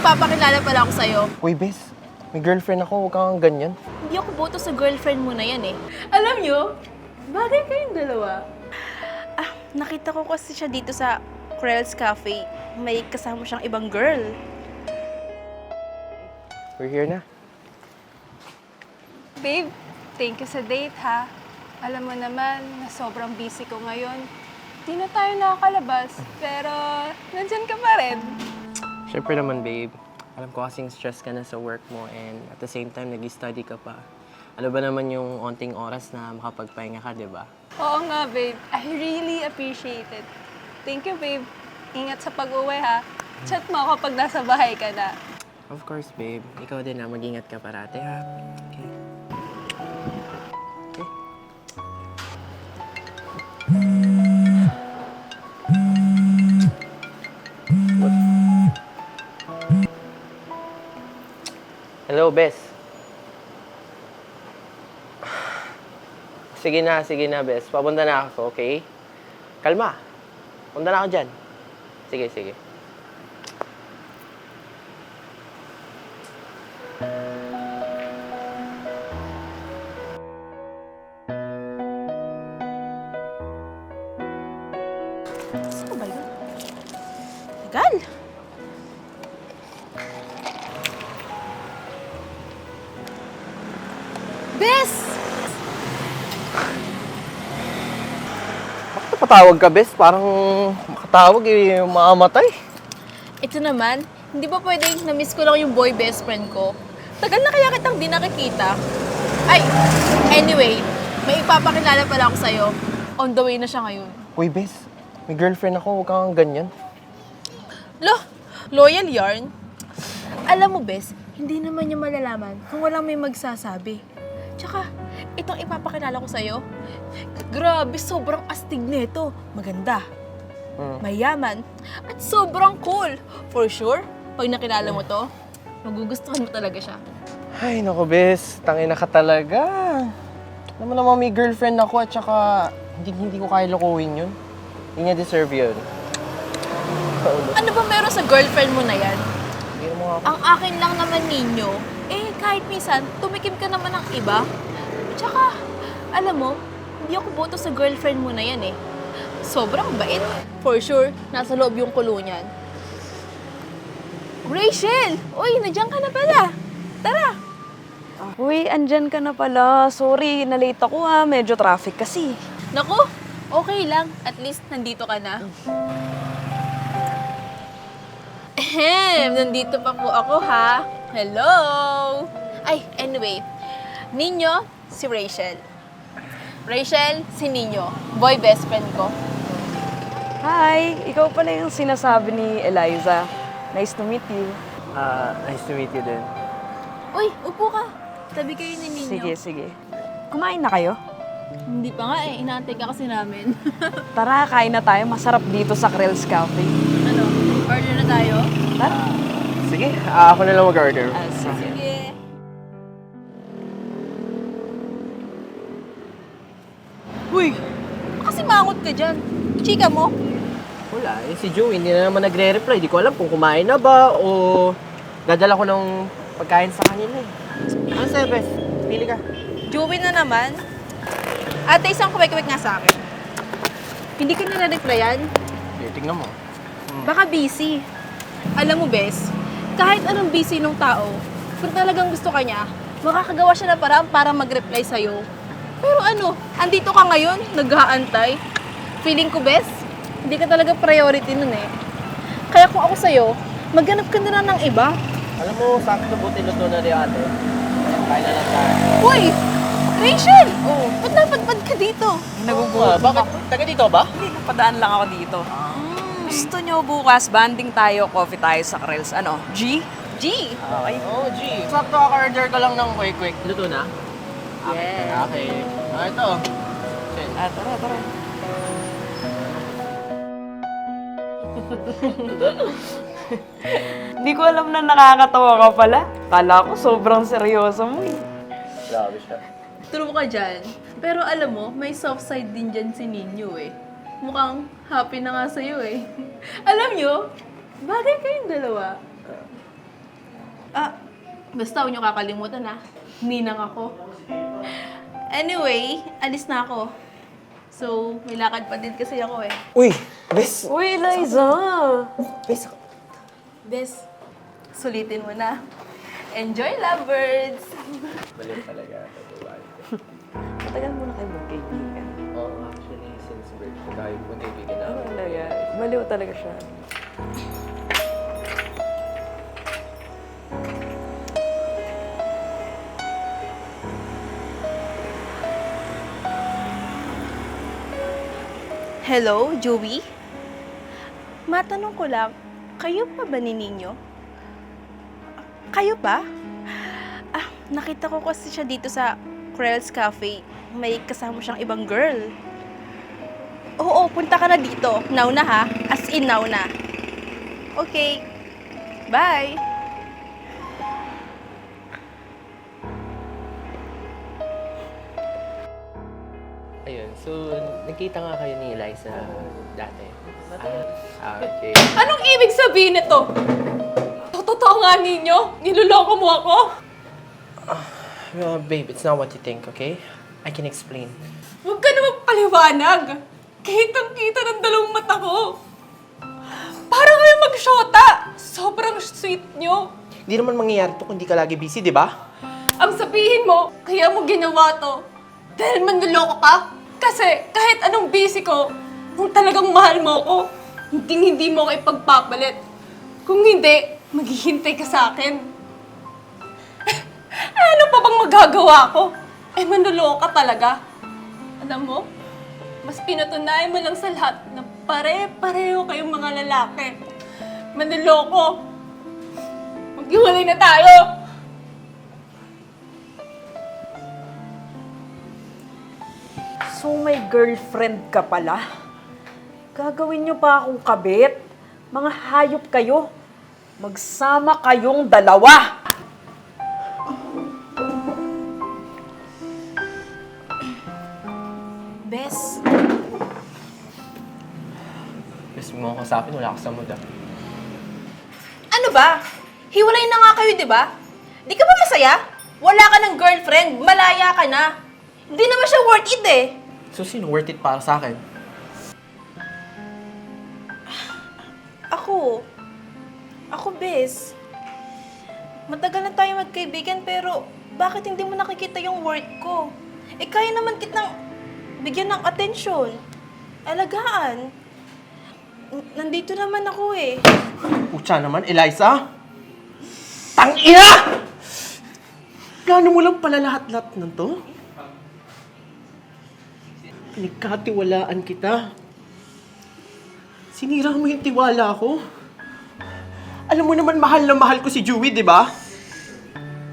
ipapakilala pala ako sa'yo. Uy, bes. May girlfriend ako. Huwag kang ganyan. Hindi ako boto sa girlfriend mo na yan eh. Alam nyo, bagay kayong dalawa. Ah, nakita ko kasi siya dito sa Krell's Cafe. May kasama siyang ibang girl. We're here na. Babe, thank you sa date ha. Alam mo naman na sobrang busy ko ngayon. Di na tayo nakakalabas, pero nandyan ka pa rin. Siyempre naman, babe. Alam ko kasing stress ka na sa work mo and at the same time, nag-study ka pa. Ano ba naman yung onting oras na makapagpahinga ka, di ba? Oo nga, babe. I really appreciate it. Thank you, babe. Ingat sa pag-uwi ha. Chat mo ako pag nasa bahay ka na. Of course, babe. Ikaw din na mag-ingat ka parate, ha? Okay. Okay. Hello, Bes. Sige na, sige na, Bes. Papunta na ako, okay? Kalma. Punta na ako dyan. Sige, sige. Bes! Bakit napatawag ka, Bes? Parang makatawag eh, mamamatay. Ito naman, hindi ba pwedeng na-miss ko lang yung boy best friend ko? Tagal na kaya kitang di nakikita. Ay, anyway, may ipapakilala pala ako sa'yo. On the way na siya ngayon. Uy, Bes. May girlfriend ako. Huwag kang ganyan. Lo, loyal yarn? Alam mo, Bes, hindi naman niya malalaman kung walang may magsasabi. Tsaka, itong ipapakilala ko sa'yo, grabe, sobrang astig nito. Maganda, Hmm. mayaman, at sobrang cool. For sure, pag nakilala mo to, magugustuhan mo talaga siya. Ay, naku, Bes. Tangina ka talaga. Alam mo naman may girlfriend ako at saka hindi, hindi ko kaya lokohin yun. Hindi niya deserve yun. Ano ba meron sa girlfriend mo na yan? Hindi mo nga ako. Ang akin lang naman ninyo, kahit minsan, tumikim ka naman ng iba. Tsaka, alam mo, hindi ako boto sa girlfriend mo na yan eh. Sobrang bait. For sure, nasa loob yung kulo niyan. Rachel! Uy, nandiyan ka na pala. Tara! Uy, andyan ka na pala. Sorry, na-late ako ha. Medyo traffic kasi. Naku, okay lang. At least nandito ka na. Ahem, nandito pa po ako ha. Hello! Ay, anyway. Ninyo, si Rachel. Rachel, si Ninyo. Boy best friend ko. Hi, ikaw pala yung sinasabi ni Eliza. Nice to meet you. Ah, nice to meet you din. Uy, upo ka. Tabi kayo ni Ninyo. Sige, sige. Kumain na kayo? Hindi pa nga eh. Inaantay ka kasi namin. Tara, kain na tayo. Masarap dito sa Krell's Cafe. ano, order na tayo? Tara. Sige, ah, ako na lang mag-order. Ah, sige. Uy! Kasi mangot ka dyan. Chika mo. Wala, eh, si Joey hindi na naman nagre-reply. Di ko alam kung kumain na ba o dadala ko ng pagkain sa kanila eh. Ano sa'yo, Bes? Pili ka. Joey na naman. Ate, isang kuwek-kuwek nga sa akin. Hindi ka na na-replyan? Sige, tingnan mo. Baka busy. Alam mo, Bes, kahit anong busy ng tao, kung talagang gusto ka niya, makakagawa siya ng paraan para mag-reply sa'yo. Pero ano, andito ka ngayon, nag-aantay. Feeling ko, Bes, hindi ka talaga priority nun eh. Kaya kung ako sa'yo, maghanap ka na lang ng iba. Alam mo, sakto buti luto na rin ate. Kain na lang tayo. Uy! Rachel! Oh. Ba't napadpad ka dito? Nagugutom bakit? Taga dito ba? Hindi, napadaan lang ako dito. Gusto nyo bukas, banding tayo, coffee tayo sa Krell's. Ano, G? G! Okay. Oh, G. Sakto ka-order ka lang ng quick-quick. Luto na? Yes. Okay. Ah, ito. Shit. Ah, tara, tara. Hindi ko alam na nakakatawa ka pala. Kala ko sobrang seryoso mo eh. Grabe siya. True ka dyan. Pero alam mo, may soft side din dyan si Ninyo eh. Mukhang happy na nga sa'yo eh. alam nyo, bagay kayong dalawa. Ah, basta huwag niyo kakalimutan ha. Ninang ako. Anyway, alis na ako. So, may lakad pa din kasi ako eh. Uy, bes! Uy, Liza! Bes, Bes, sulitin mo na. Enjoy, lovebirds! Baliw talaga. Tayo po kaibigan namin. Talaga. Baliw talaga siya. Hello, Joey? Matanong ko lang, kayo pa ba ni Ninyo? Kayo pa? Ah, nakita ko kasi siya dito sa Krell's Cafe. May kasama siyang ibang girl. Oo, punta ka na dito. Now na ha. As in now na. Okay. Bye. Ayun, so, nagkita nga kayo ni Eliza dati. Ah, okay. Anong ibig sabihin nito? Totoo nga ninyo? Niloloko mo ako? Well, babe, it's not what you think, okay? I can explain. Huwag ka naman paliwanag. Kitang-kita ng dalawang mata ko. Para kayo magsyota. Sobrang sweet nyo. Hindi naman mangyayari to kung di ka lagi busy, di ba? Ang sabihin mo, kaya mo ginawa to. Dahil manluloko ka. Kasi kahit anong busy ko, kung talagang mahal mo ako, hindi hindi mo ako ipagpapalit. Kung hindi, maghihintay ka sa akin. ano pa bang magagawa ko? Eh, manluloko ka talaga. Alam mo, mas pinatunayan mo lang sa lahat na pare-pareho kayong mga lalaki. Manluloko. Maghiwalay na tayo! So may girlfriend ka pala? Gagawin niyo pa akong kabit? Mga hayop kayo. Magsama kayong dalawa. Bes, Mo akong kasapin, wala ka sa mood, ah. ano ba? Hiwalay na nga kayo, di ba? Di ka ba masaya? Wala ka ng girlfriend, malaya ka na. Hindi naman siya worth it eh. So, sino worth it para sa akin? Ako. Ako, Bes. Matagal na tayo magkaibigan pero bakit hindi mo nakikita yung worth ko? Eh, kaya naman kitang bigyan ng atensyon. Alagaan. Nandito naman ako eh. Pucha naman, Eliza! Tangina! Plano mo lang pala lahat-lahat ng to? Pinagkatiwalaan kita. Sinira mo yung tiwala ko. Alam mo naman, mahal na mahal ko si Joey, di ba?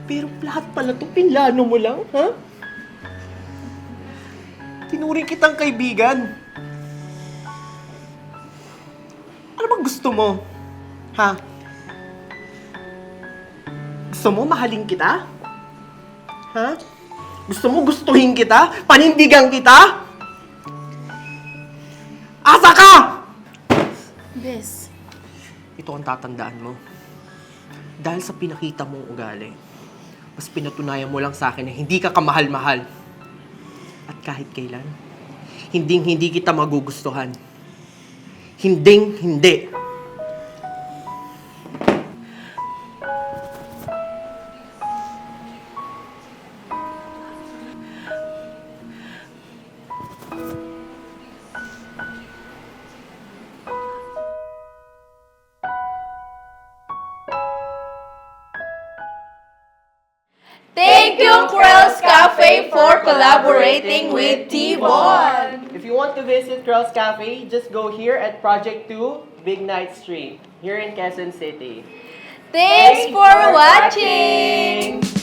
Pero lahat pala to, pinlano mo lang, ha? Tinuring kitang kaibigan. Gusto mo? Ha? Gusto mo mahalin kita? Ha? Gusto mo gustuhin kita? Panindigan kita? Asa ka! Bes, Ito ang tatandaan mo. Dahil sa pinakita mong ugali, mas pinatunayan mo lang sa akin na hindi ka kamahal-mahal. At kahit kailan, hinding hindi kita magugustuhan. Hinding Thank you, Krell's Cafe, for collaborating with T-Bon. If you want to visit Curls Cafe, just go here at Project 2, Big Night Street, here in Quezon City. Thanks for watching!